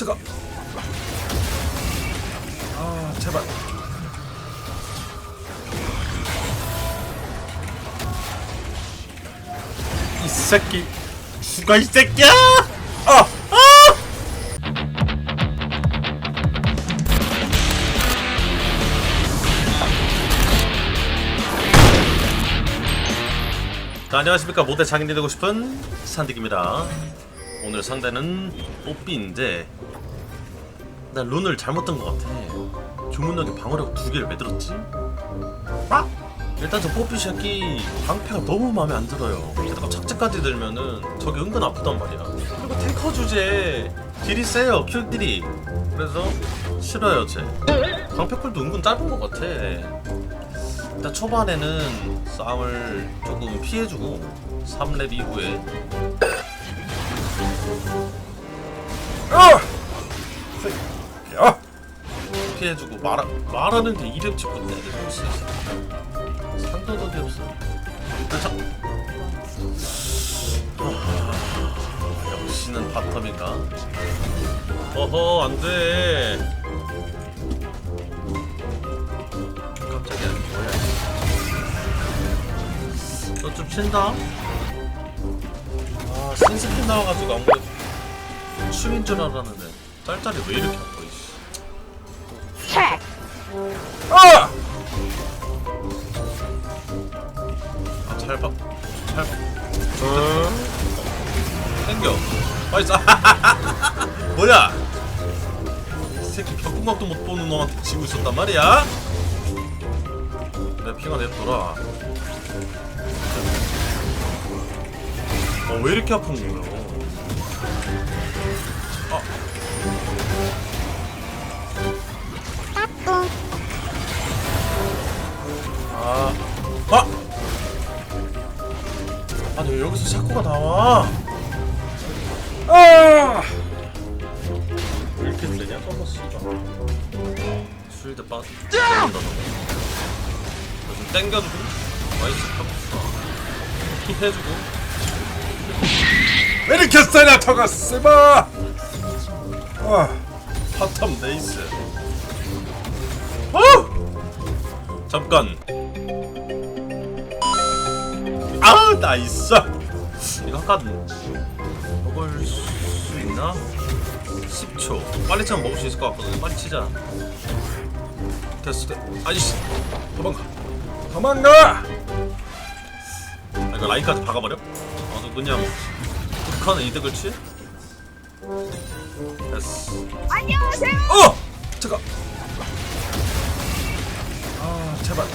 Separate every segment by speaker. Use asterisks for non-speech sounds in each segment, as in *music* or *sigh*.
Speaker 1: 잠깐. 아 제발. 이 새끼 죽어 이 새끼야! 아! 아! 자, 안녕하십니까 모대 장인이 되고 싶은 산디입니다 오늘 상대는 뽀삐인데 나 룬을 잘못 뜬 것 같아. 주문력에 방어력 두 개를 왜 들었지? 아! 일단 저 뽀삐 새끼 방패가 너무 마음에 안 들어요. 게다가 착지까지 들면은 저게 은근 아프단 말이야. 그리고 탱커 주제에 딜이 세요 킬딜이. 그래서 싫어요 쟤. 방패풀도 은근 짧은 것 같아. 일단 초반에는 싸움을 조금 피해주고 3렙 이후에 아! 야! 피해주고 말하, 말하는데 2렙 찍고 있어 상도덕이 없어 아, 자. 아, 역시는 바텀인가 어허 안돼 깜짝이야 너좀 친다? 아 신스킨 나와가지고 아무래도 춤인 줄 알았는데 짤짤이 왜 이렇게 아파 이씨. 아! 아 잘 봐 잘 봐 땡겨. 나이스 *laughs* 뭐야? 이 새끼 벽궁각도 못 보는 놈한테 지고 있었단 말이야? 내 피가 냅둬라 어, 왜 이렇게 아픈 거야? 아. 아. 아! 아니, 왜 여기서 샤코가 나와? 아! 왜 이렇게 세냐, 저거 씨발. 쉴드 빠. 땡긴다, 저거. 좀 땡겨주고. 나이스, 카프스다. 킥 해주고. 왜 이렇게 세냐 저거 씨발 아. 파텀 네이스. 어? 잠깐. 아 나이스 이거 한칸 먹을 수 있나? 10초. 빨리 치면 먹을 수 있을 것 같거든 빨리 치자. 됐어 됐 아이씨 도망가. 도망가! 아, 이거 라인까지 박아버려? 아주 그냥 북한은 이득을 취해? 됐어
Speaker 2: 안녕하세요.
Speaker 1: 어! 잠깐 아 제발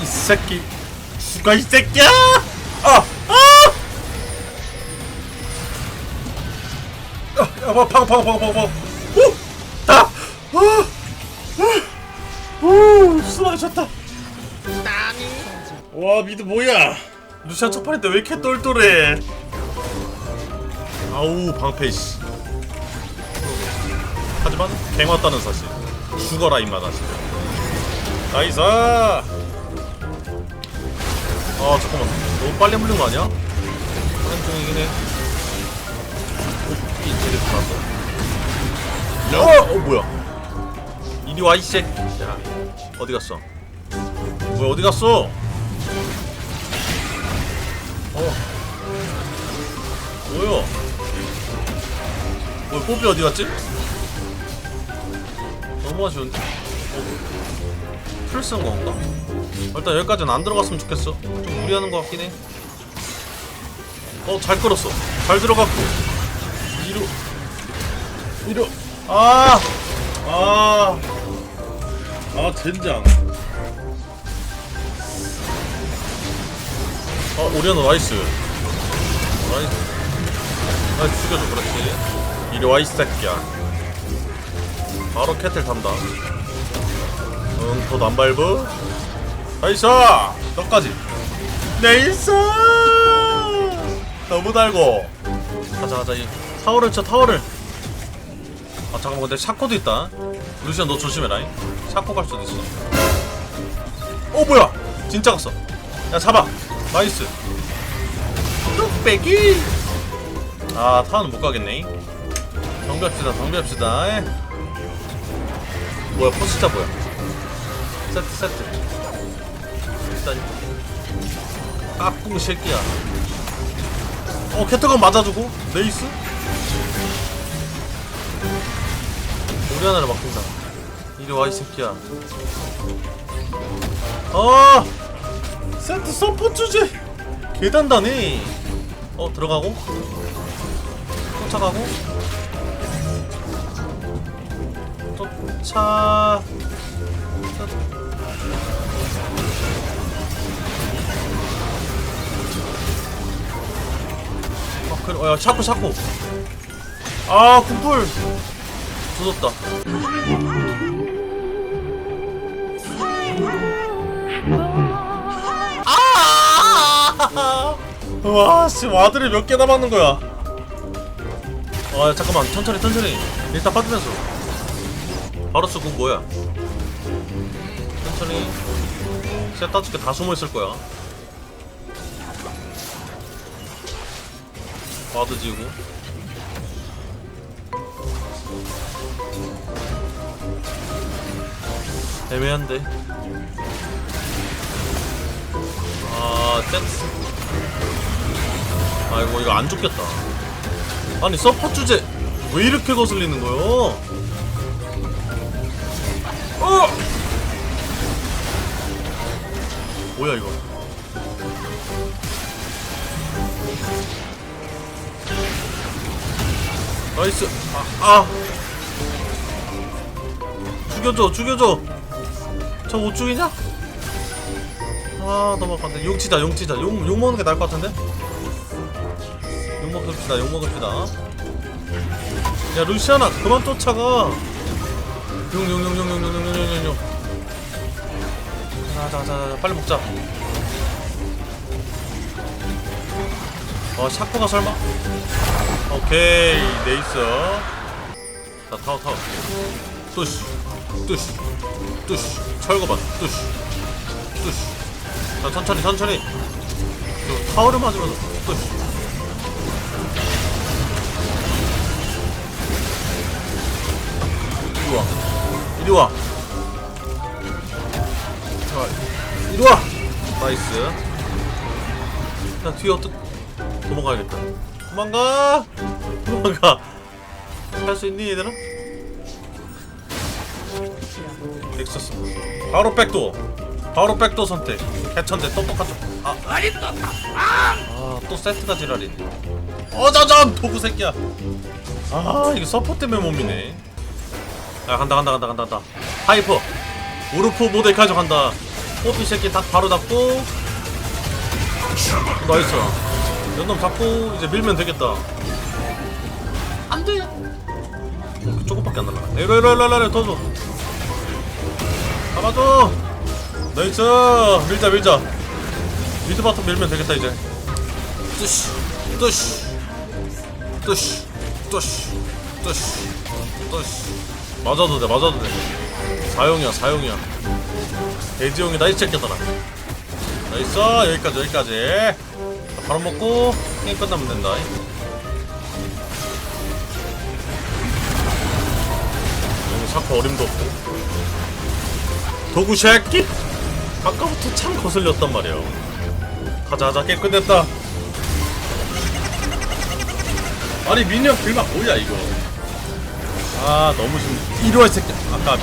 Speaker 1: 이 새끼 죽어 이 새끼야! 아! 아! 야, 야, 봐, 방어, 방어, 방어, 방어. 오, 수고하셨다. 와, 미드 뭐야? 루시안 첫 판인데 왜 이렇게 똘똘해? 아우, 방패 씨. 하지만 갱 왔다는 사실. 죽어라 임마 다시. 나이스. 아 잠깐만 너무 빨리 물린 거 아니야? 중이긴 해. 오, 이 제대로 나왔어. 어, 어 뭐야? 이리 와이 새끼. 야 어디 갔어? 뭐야 어디 갔어? 어. 뭐야? 뭐야 뽀삐 어디 갔지? 너무 아쉬운데? 어. 풀쓴 건가? 일단 여기까지는 안 들어갔으면 좋겠어. 좀 무리하는 것 같긴 해. 어, 잘 끌었어. 잘 들어갔고. 이로. 이로. 아! 아! 아, 젠장. 어, 오리아노 나이스. 나이스. 나이스, 죽여줘, 그렇지. 이리 와, 이 새끼야. 바로 캐틀 탄다. 응, 더 남발부. 나이스! 너까지. 나이스! 너무 달고. 가자, 가자. 이 타워를 쳐, 타워를. 아, 잠깐만. 근데 샤코도 있다. 루시안, 너 조심해라. 잉. 샤코 갈 수도 있어. 어, 뭐야? 진짜 갔어. 야, 잡아. 나이스. 뚝배기 아 타는 못 가겠네 정비합시다 정비합시다 에. 뭐야 포스자 뭐야 세트 세트 일단 까꿍 새끼야 어 캐터건 맞아주고 레이스 우리 하나를 막힌다. 이리 와 이 새끼야. 아 세트 서포 주제 개단다네 어 들어가고. 쫓아가고. 쫓아. 아. 그래. 어야 샤코 샤코. 아 군풀 조졌다 아! 와, 씨, 와드를 몇 개 남았는 거야? 아, 잠깐만, 천천히, 천천히. 일단 빠지면서. 바로 쓰고 뭐야? 천천히. 진짜 따줄게 다 숨어 있을 거야. 와드 지우고. 애매한데. 아, 댄스. 아이고 이거 안 좋겠다. 아니 서퍼 주제 왜 이렇게 거슬리는 거요? 어! 뭐야 이거? 나이스. 아, 아. 죽여줘, 죽여줘. 저 못 죽이냐? 아 아깝네 용치자 용치자 용, 욕 먹는 게 나을 것 같은데? 욕 먹읍시다 욕 먹읍시다 야 루시아나 그만 쫓아가 용 용 용 용 용 용 용 용용용 자자자 빨리 먹자 어 샤코가 설마? 오케이 네이스 자 타워 타워. 뚜시 뚜시 뚜시. 철거반 뚜시 뚜시. 자 천천히 천천히. 저 타워를 맞으면서 뚜시. 이리 와. 이리 와. 자, 이리 와. 나이스. 자 뒤에 어떻게 도망가야겠다 도망가. 도망가. 할 수 있니 얘들아? 넥서스. 바로 백도. 바로 백도 선택. 개천대 아. 아 또 세트가 지랄이네 어자잔 도구 새끼야. 아 이거 서포 때문에 못 미네. 야 간다 간다 간다 간다 간다. 하이퍼. 우르프 모델 가져간다. 뽀삐 새끼 딱 바로 잡고. 나이스 연놈 잡고 이제 밀면 되겠다. 안돼 조금밖에 안 날라가 이리 이리 이리 이리 더줘. 잡아줘. 나이스. 밀자 밀자. 미드 바텀 밀면 되겠다 이제. 뜨시 뜨시 뜨시 뜨시 뜨시 뜨시. 맞아도 돼 맞아도 돼. 사용이야 사용이야. 돼지용이다 이 새끼들아 나이스. 여기까지 여기까지. 자, 바로 먹고 게임 끝나면 된다. 너무 샤코 어림도 없고. 도구 새끼? 아까부터 참 거슬렸단 말이야. 가자 가자. 게임 끝냈다. 아니 미니언 길막 뭐야 이거? 아 너무 심 이리와 이 새끼. 아까비.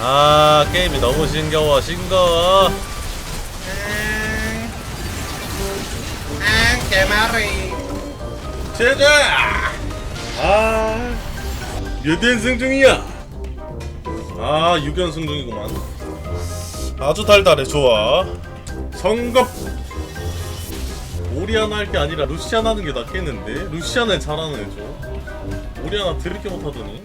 Speaker 1: 아 게임이 너무 싱거워 싱거워 제자 아 몇연승 중이야. 아 6연승 중이구만. 아주 달달해 좋아. 성급. 오리아나 할 게 아니라 루시아나 하는 게 낫겠는데? 루시아나 잘하는 애죠. 오리아나 드럽게 못하더니